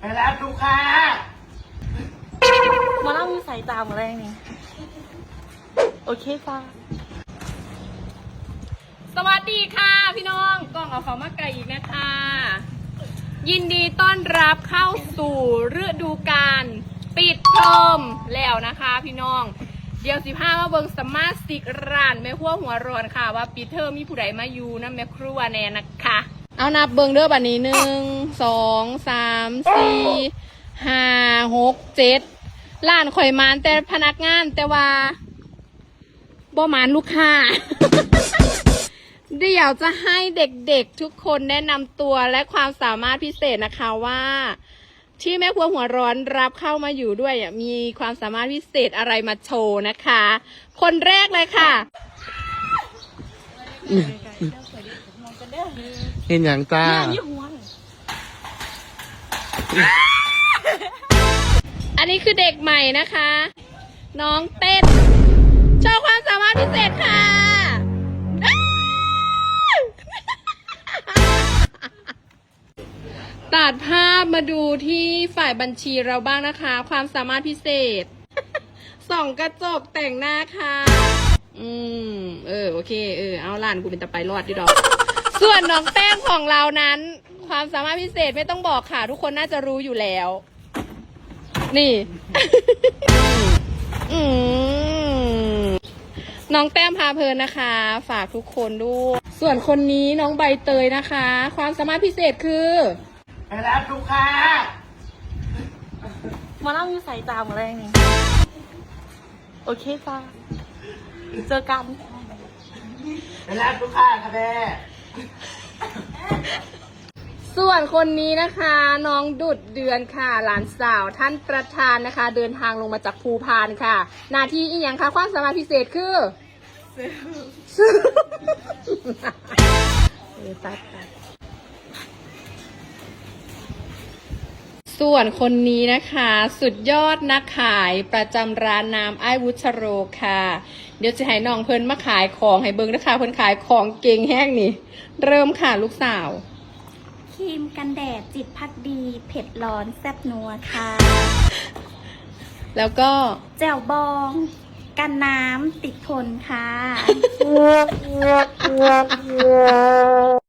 ไปรับลูกค้ามาเล่ามีสายตามอะไรนี่ โอเคจ้าสวัสดีค่ะ พี่น้องกล้องเอาเขามาไกลอีกนะคะ ยินดีต้อนรับเข้าสู่ฤดูกาลปิดเทอมแล้วนะคะ พี่น้อง เดี๋ยวสิพามาเบิงสมาสิกร้านแม่ขั้วหัวร้อนค่ะ ว่าปิดเทอมมีผู้ใดมาอยู่นะแม่ครัวแน่นะคะ เอานับเบิงเด้อบัดนี้หนึ่งสองสามสี่ห้าหกเจ็ดร้านข่อยมานแต่พนักงานแต่ว่าบ่มานลูกค้า เดี๋ยวจะให้เด็กๆทุกคนแนะนำตัวและความสามารถพิเศษนะคะว่า ที่แม่ครัวหัวร้อนรับเข้ามาอยู่ด้วยมีความสามารถพิเศษอะไรมาโชว์นะคะ คนแรกเลยค่ะ เห็นอย่างจ้ายี่หัวเลยอันนี้คือเด็กใหม่นะคะ น้องเต้น โชว์ความสามารถพิเศษค่ะ ตัดภาพมาดูที่ฝ่ายบัญชีเราบ้างนะคะ ความสามารถพิเศษ ส่องกระจกแต่งหน้าค่ะ อืม เออ โอเค เออ เอาล่านกูเป็นตะไปรอดดิดอก ส่วนน้องแป้งของเรานั้น ความสามารถพิเศษไม่ต้องบอกค่ะ ทุกคนน่าจะรู้อยู่แล้ว นี่ อืมน้องแต้มพาเพลินนะคะ ฝากทุกคนด้วยส่วนคนนี้น้องใบเตยนะคะ ความสามารถพิเศษคือไปรับลูกค้ามาเล่ามีสายตามอะไรนี่โอเคจ้าเจอกันไปรับลูกค้าค่ะแม่ ส่วนคนนี้นะคะ น้องดุดเดือนค่ะ หลานสาวท่านประธานนะคะ เดินทางลงมาจากภูพานค่ะ หน้าที่อีกอย่างคะความสามารถพิเศษคือซื้อเออตัดตัด ส่วนคนนี้นะคะ สุดยอดนักขายประจำร้านน้ำไอ้วุชโรค่ะ เดี๋ยวจะให้น้องเพิ่นมาขายของให้เบิ้งนะคะเพิ่นขายของเก่งแห้งนี่ เริ่มค่ะลูกสาว ครีมกันแดดจิตพักดี เผ็ดร้อนแซ่บนัวค่ะ แล้วก็แจ่วบอง กันน้ำติดทนค่ะ